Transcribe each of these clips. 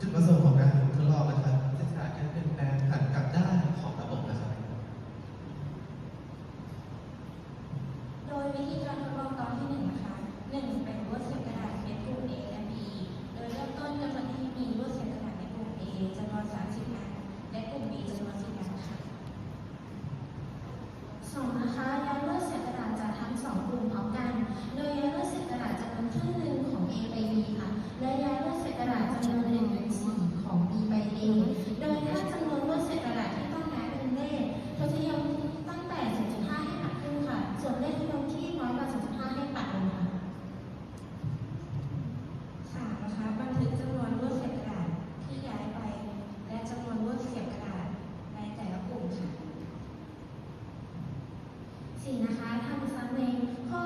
จุดประสงค์ของการทดลองนะครับศึกษาการเปลี่ยนแปลงหันกับด้านของระบบนะครับ โดยวิธีการทดลองตอนที่หนึ่งนะคะหนึ่งเป็นรวดเสียกระดาษเป็นกลุ่ม A และ B โดยเริ่มต้นกำหนดให้มีรวดเสียกระดาษในกลุ่ม A จำนวน30อันและกลุ่ม B จำนวน10อันค่ะสองนะคะย้ายลวดเสียกระดาษจากทั้งสองกลุ่มออกกัน โดยย้ายลวดเสียกระดาษจำนวนครึ่หนึ่ง และย้ายรูปเศษกระดาษจำนวนหนึ่งในสี่ของ B ไป A โดยถ้าจำนวนรูปเศษกระดาษที่ต้องย้ายเป็นเลขทศนิยมตั้งแต่ 0.5 ให้ตัดครึ่งค่ะ ส่วนเลขทศนิยมที่น้อยกว่า 0.5 ให้ตัดลงค่ะสามนะคะบันทึกจำนวนลวดเสียกระดาษที่ย้ายไป และจำนวนลวดเสียบกระดาษในแต่ละกลุ่มค่ะสี่นะคะทำซ้ำในข้อ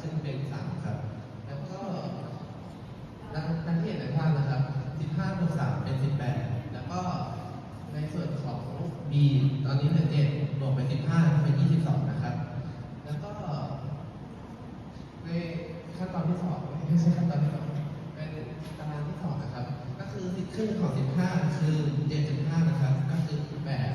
ซึ่งเป็นสามครับ แล้วก็ดังดังที่เห็นในภาพนะครับสิบห้าบวกสามเป็นสิบแปดแล้วก็ในส่วนของ b ตอนนี้เนเจ็ดบวกไปสิบห้าเป็นยี่สิบสองนะครับ แล้วก็ในขั้นตอนที่สองไม่ใช่ขั้นตอนที่สองเป็นตารางที่สองนะครับ ก็คือครึ่งของสิบห้าคือเจ็ดสิบห้านะครับ ก็คือแปด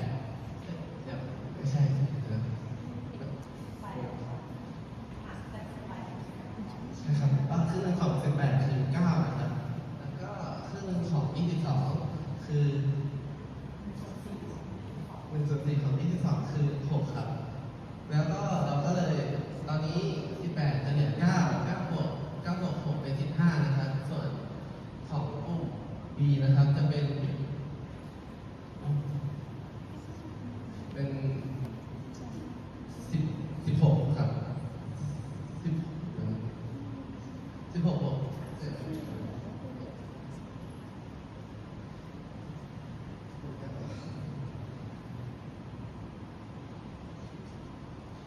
22 คือ1ส่วน4ของ22 คือ 6 ครับ แล้วก็เราก็เลยตอนนี้ 18 จะเหลือ9 9บวก9บวก6เป็น 15 นะครับ ส่วนของกลุ่ม B นะครับจะเป็น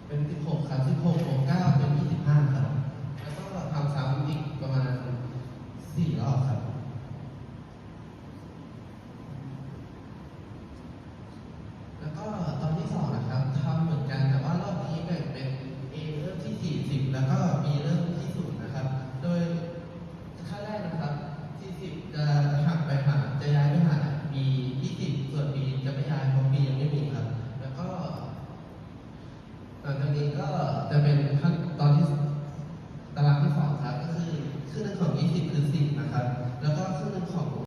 เป็น 16 ครับ 16บวก9เป็น 25 ครับ แล้วก็ทำซ้ำอีกประมาณ 4 รอบครับ